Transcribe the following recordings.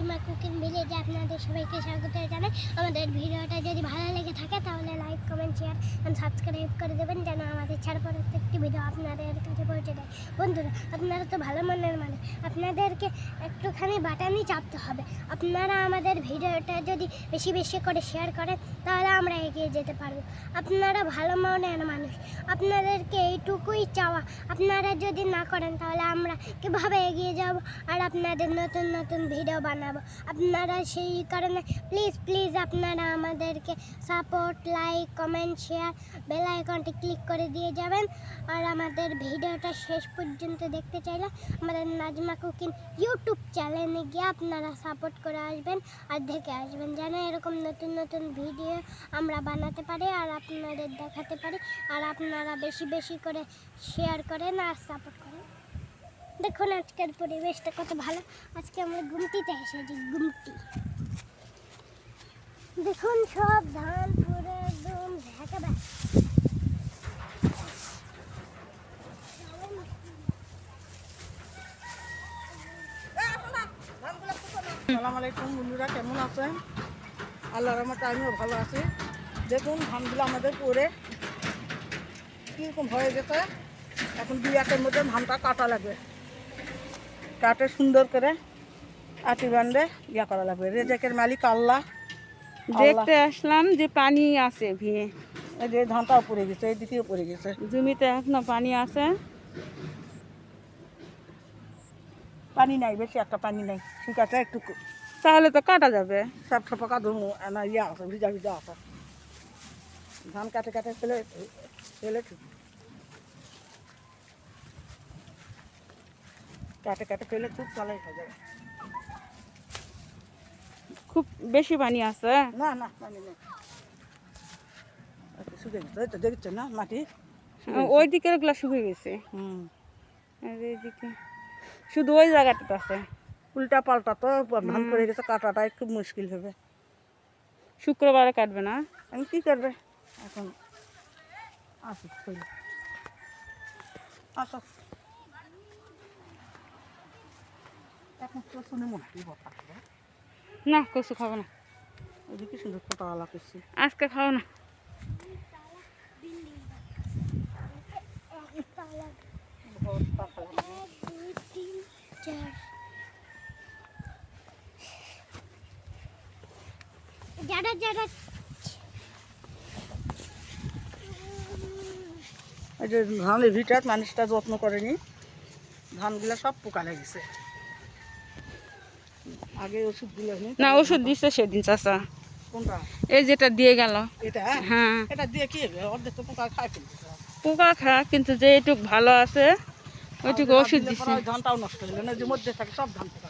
Nazima cooking ভিলেজে আপনাদের সবাইকে স্বাগত জানাই। আমাদের ভিডিওটা যদি ভালো লেগে থাকে তাহলে like, comment share and subscribe করে দেবেন যেন আমাদের ছাড়া প্রত্যেকটি ভিডিও আপনাদের কাছে পৌঁছে দেয়। বন্ধুরা, আপনারা তো ভালো মনের মানে আপনাদেরকে একটুখানি বাটানি চাপতে হবে। আপনারা আমাদের ভিডিওটা যদি বেশি বেশি করে শেয়ার করেন, তাহলে আমরা এগিয়ে যেতে পারব। আপনারা ভালো মনের মানুষ। আপনাদেরকে এইটুকুই চাওয়া। আপনারা যদি না করেন, তাহলে আমরা কীভাবে এগিয়ে যাব? আর আপনাদের নতুন নতুন ভিডিও বানাবো। আপনারা সেই কারণে প্লিজ প্লিজ আপনারা আমাদেরকে support like comment share bell আইকনটি ক্লিক করে দিয়ে যাবেন। আর আমাদের ভিডিওটা শেষ পর্যন্ত দেখতে চাইলে আমাদের নাজমা কুকিং ইউটিউব চ্যানেলে গিয়ে আপনারা সাপোর্ট করে আসবেন, আর দেখে আসবেন যেন এরকম নতুন নতুন ভিডিও আমরা বানাতে পারি আর আপনাদের দেখাতে পারি। আর আপনারা বেশি বেশি করে শেয়ার করেন আর সাপোর্ট করেন। দেখুন আজকের পরিবেশটা কত ভালো। আজকে আমরা গুমটিতে এসেছি গুমটি। দেখুন সব ধান পুরো একদম ঢাকা সালাম আলাইকুম বন্ধুরা, কেমন আছেন? আল্লাহ রহমতে আমিও ভালো আছি। দেখুন ধানগুলো আমাদের পরে কীরকম হয়ে গেছে? এখন দুই একের মধ্যে ধানটা কাটা লাগবে। কাটে সুন্দর করে আটি বান্ধে ইয়া করা লাগবে। রেজেকের মালিক আল্লাহ। দেখতে আসলাম যে পানি আছে ভিয়ে। এই যে ধানটাও পড়ে গেছে এই দিকেও পড়ে গেছে। জমিতে এখনও পানি আছে। পানি নাই বেশি একটা পানি নাই। ঠিক আছে একটু তাহলে তো কাটা যাবে। সব ধরুন না ইয়া আছে ভিজা ভিজা আছে। ধান কাটে কাটে ফেলে ফেলে ঠিক। কাটে কাটে ফেলে খুব চালাই হয়ে খুব বেশি পানি আছে না না পানি নেই। গেছে। তো দেখছেন না মাটি? ওই দিকেরগুলা শুকিয়ে গেছে। হুম। আর এইদিকে শুধু ওই জায়গাটাতে আছে। উল্টা পাল্টা তো ধান গেছে কাটাটা একটু মুশকিল হবে। শুক্রবারে কাটবে না? আমি কি করবে? এখন আসি আসো এখন তো শুনে মনে হয় বাতাস হবে। না কচু খাব না। ওদিকে সুন্দর করছি। আজকে খাও না। যারা যারা। যে ধানের ভিটার মানুষটা যত্ন করেনি ধানগুলো সব পোকা লেগেছে। আগে ওষুধ দিলে না ওষুধ দিচ্ছে সেদিন চাষা কোনটা? এই যেটা দিয়ে গেল। এটা? হ্যাঁ। এটা দিয়ে কি হবে? অর্ধেক তো পোকা খায় ফেলছে পোকা খা কিন্তু যে এটুক ভালো আছে ওইটুকু ওষুধ ধানটাও নষ্ট না যে মধ্যে থাকে সব ধান পোকা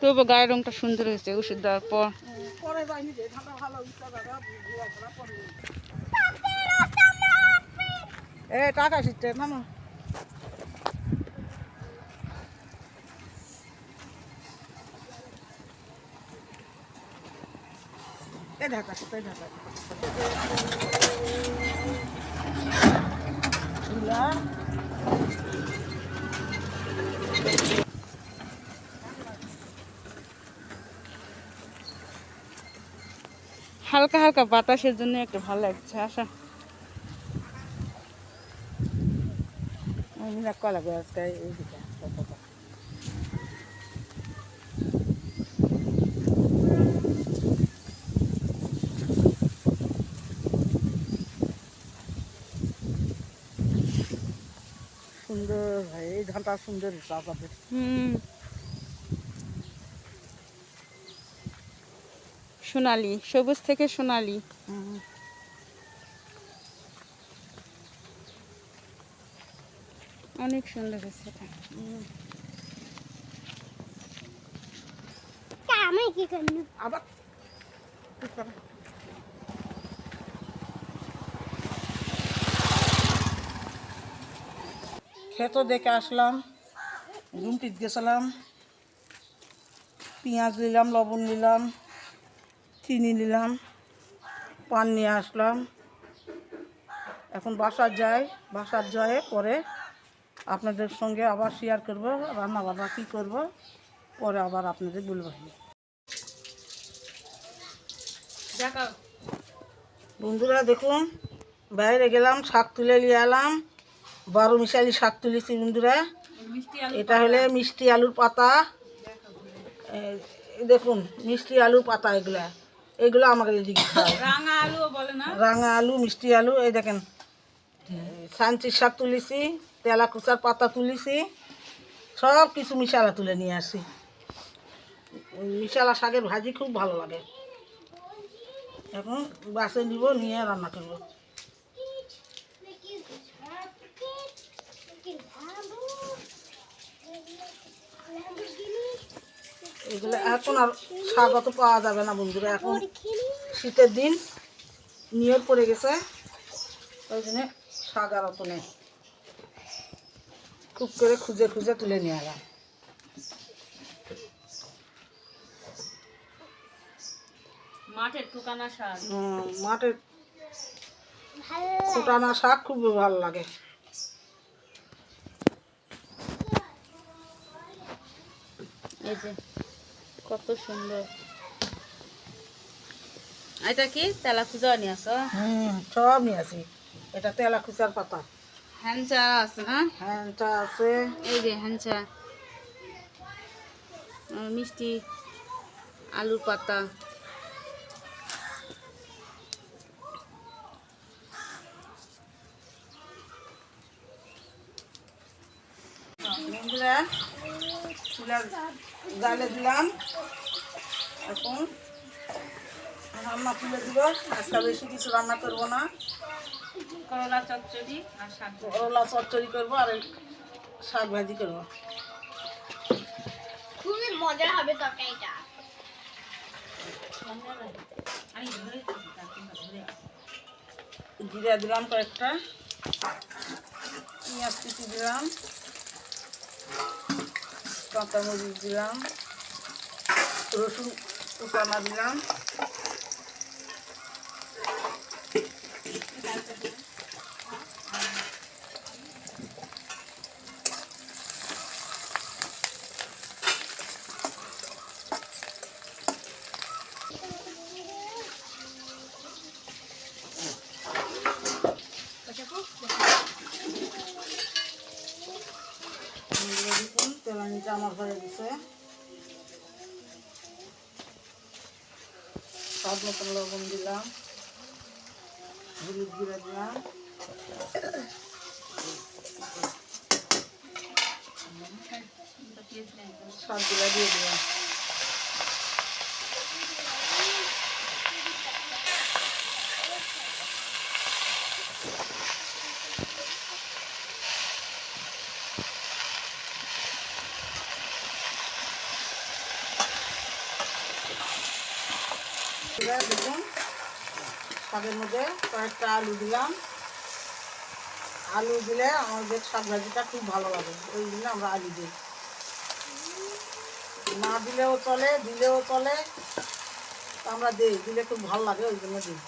তবু গায়ের রংটা সুন্দর হয়েছে ওষুধ দেওয়ার পর। যে ধানটা ভালো এ টাকা শিখতে নামো। হালকা হালকা বাতাসের জন্য একটু ভালো লাগছে আসা। কলা গাছ গায়ে এইদিকে কতটা সুন্দর ভাই এই ধানটা সুন্দর চাষ হবে সোনালি সবুজ থেকে সোনালি। অনেক সুন্দর হয়েছে এটা। আমি কি করব? আবার। ক্ষেত দেখে আসলাম গুমটিত গেছিলাম পেঁয়াজ নিলাম লবণ নিলাম চিনি নিলাম পান নিয়ে আসলাম। এখন বাসার যাই বাসার যায় পরে আপনাদের সঙ্গে আবার শেয়ার করব রান্না বান্না কী করব পরে আবার আপনাদের বলব। বন্ধুরা দেখুন বাইরে গেলাম শাক তুলে নিয়ে এলাম। বারো মিশালি শাক তুলেছি বন্ধুরা। এটা হলে মিষ্টি আলুর পাতা। দেখুন মিষ্টি আলুর পাতা এগুলা। এগুলো আমাকে এদিকে রাঙা বলে না? রাঙা আলু মিষ্টি আলু এই দেখেন। সাঞ্চির শাক তুলেছি তেলা কুচার পাতা তুলেছি সব কিছু মিশালা তুলে নিয়ে আসি। মিশালা শাকের ভাজি খুব ভালো লাগে। এখন বাসে নিব নিয়ে রান্না করব। এগুলো এখন আর শাক অত পাওয়া যাবে না বন্ধুরা এখন শীতের দিন নিয়র পড়ে গেছে ওই জন্য শাক আর অত নেই খুব করে খুঁজে খুঁজে তুলে নিয়ে এলাম। মাঠের টুকানা শাক। মাঠের ফুটানা শাক খুব ভালো লাগে। এই যে কত সুন্দর। এটা কি? তেলা খুঁজা নিয়ে আসো। হুম সব নিয়ে আসি। এটা তেলা খুচার পাতা। হ্যাঞ্চা আছে না হ্যাঁটা আছে। এই যে হ্যাঞ্চা মিষ্টি আলুর পাতা। বন্ধুরা চুলার জালে দিলাম। এখন রান্না তুলে দিব। আজকে বেশি কিছু রান্না করব না। করলা চচ্চড়ি আর শাক করলা চচ্চড়ি করব আর শাক ভাজি করব। খুবই মজা হবে তরকারিটা। জিরা দিলাম কয়েকটা। পেঁয়াজ কুচি দিলাম। কাঁচামরিচ দিলাম রসুন কুচানা দিলাম এগুলো দেখুন আমার হয়ে গেছে স্বাদ মতন লবণ দিলাম। হলুদ গুঁড়া দিলাম। শাকগুলা দিয়ে দিলাম। এবার দেখুন শাকের মধ্যে কয়েকটা আলু দিলাম। আলু দিলে আমাদের শাক ভাজিটা খুব ভালো লাগে, ওই জন্য আমরা আলু দিই। না দিলেও চলে দিলেও চলে আমরা দিই, দিলে খুব ভালো লাগে, ওই জন্য দিই।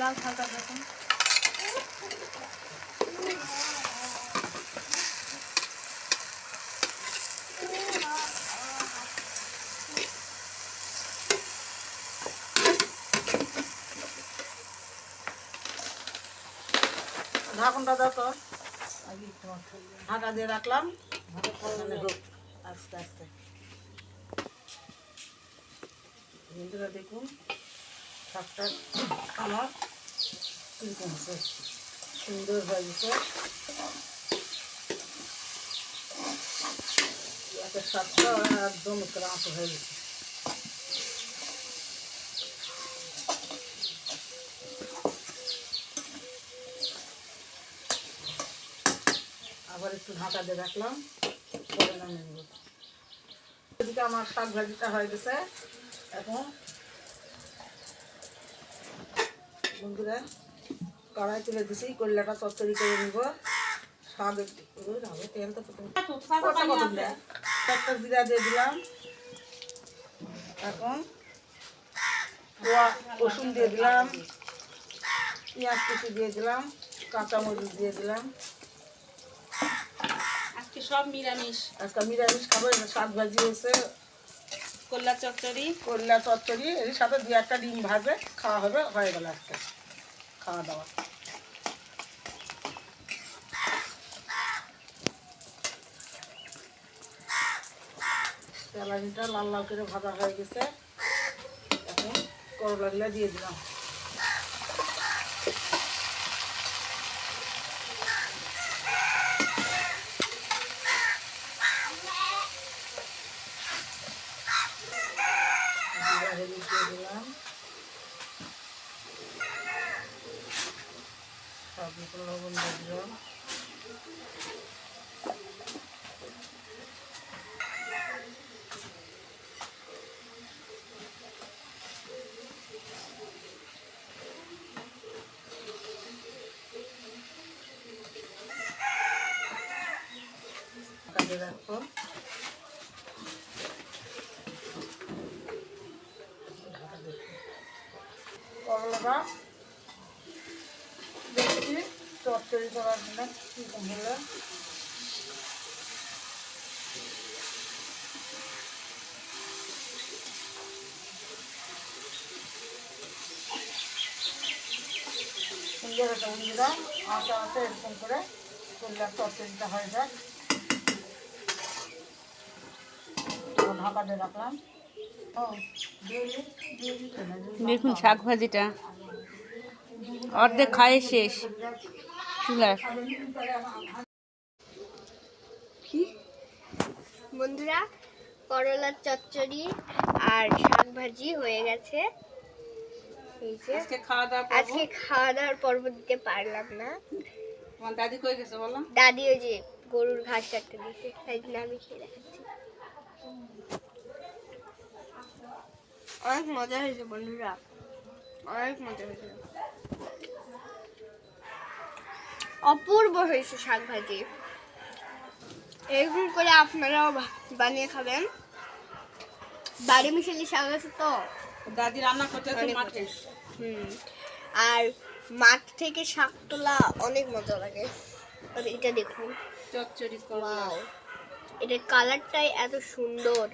লাল শাকটা দেখুন। ঢাকনটা দাও তো। ঢাকা দিয়ে রাখলাম। হোক, আস্তে আস্তে। দেখুন, শাকটা আমার কীরকম হচ্ছে সুন্দর হয়ে গেছে। একটা শাকটা একদম ক্রান্ত হয়ে গেছে। আবার একটু ঢাকা দিয়ে রাখলাম। পরে নামিয়ে নেব। এদিকে আমার শাক ভাজিটা হয়ে গেছে। এখন বন্ধুরা কড়াই তুলে দিছি কল্যাটা চচ্চড়ি করে নিব। শাক একটু তেল তো একটা জিরা দিয়ে দিলাম। এখন রসুন দিয়ে দিলাম পেঁয়াজ কুচি দিয়ে দিলাম কাঁচামরিচ দিয়ে দিলাম। সব নিরামিষ। আজকে নিরামিষ খাব শাক ভাজি হয়েছে। কল্লা চচ্চড়ি। করলা চচ্চড়ি এর সাথে দু একটা ডিম ভাজে খাওয়া হবে হয়ে গেল আজকে খাওয়া দাওয়া। তেলানিটা লাল লাল করে ভাজা হয়ে গেছে। এখন করলাগুলো দিয়ে দিলাম জিরা হলুদ দিয়ে দিলাম সব কিছু লবণ দিয়ে দিলাম রাখব করলাটা দেখছি চচ্চড়ি করার জন্য কীরকম হলো। সুন্দর একটা উন্দিরা আটা আটা এরকম করে করলার চচ্চড়িটা হয়ে যাক ঢাকা দিয়ে রাখলাম। দেখুন শাক ভাজিটা। অর্ধেক খায় শেষ। চুলার। বন্ধুরা করলার চচ্চড়ি আর শাক ভাজি হয়ে গেছে। এই যে আজকে খাওয়া দাওয়া আজকে খাওয়া দাওয়ার পর্ব দিতে পারলাম না। দাদি কই গেছে বলো? দাদি ওই যে গরুর ঘাস কাটতে দিয়েছে তাই জন্য আমি খেয়ে দেখাচ্ছি। অনেক মজা হয়েছে বন্ধুরা। অনেক মজা হয়েছে। অপূর্ব হয়েছে শাক ভাজি এরকম করে আপনারাও বানিয়ে খাবেন। বাড়ি মিশালি শাক আছে তো? দাদি রান্না করতে মাঠে। হুম। আর মাঠ থেকে শাক তোলা অনেক মজা লাগে। এটা দেখুন। চচ্চড়ি এটার কালারটাই এত সুন্দর।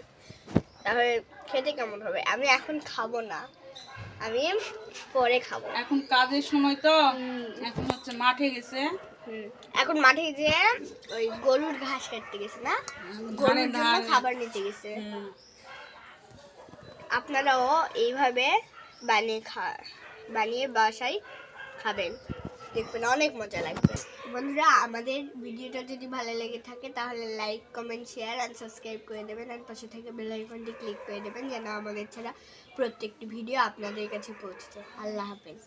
তাহলে খেতে কেমন হবে? আমি এখন খাব না। আমি পরে খাব। এখন কাজের সময় তো। এখন হচ্ছে মাঠে গেছে। এখন মাঠে যে ওই গরুর ঘাস কাটতে গেছে না? গরুর জন্য খাবার নিতে গেছে। আপনারাও এইভাবে বানিয়ে খা বানিয়ে বাসায় খাবেন। দেখবেন, অনেক মজা লাগবে বন্ধুরা, আমাদের ভিডিওটা যদি ভালো লেগে থাকে, তাহলে like comment share and subscribe করে দেবেন আর পাশে থেকে বেল আইকনটি ক্লিক করে দেবেন যেন আমাদের ছাড়া প্রত্যেকটি ভিডিও আপনাদের কাছে পৌঁছে আল্লাহ হাফেজ।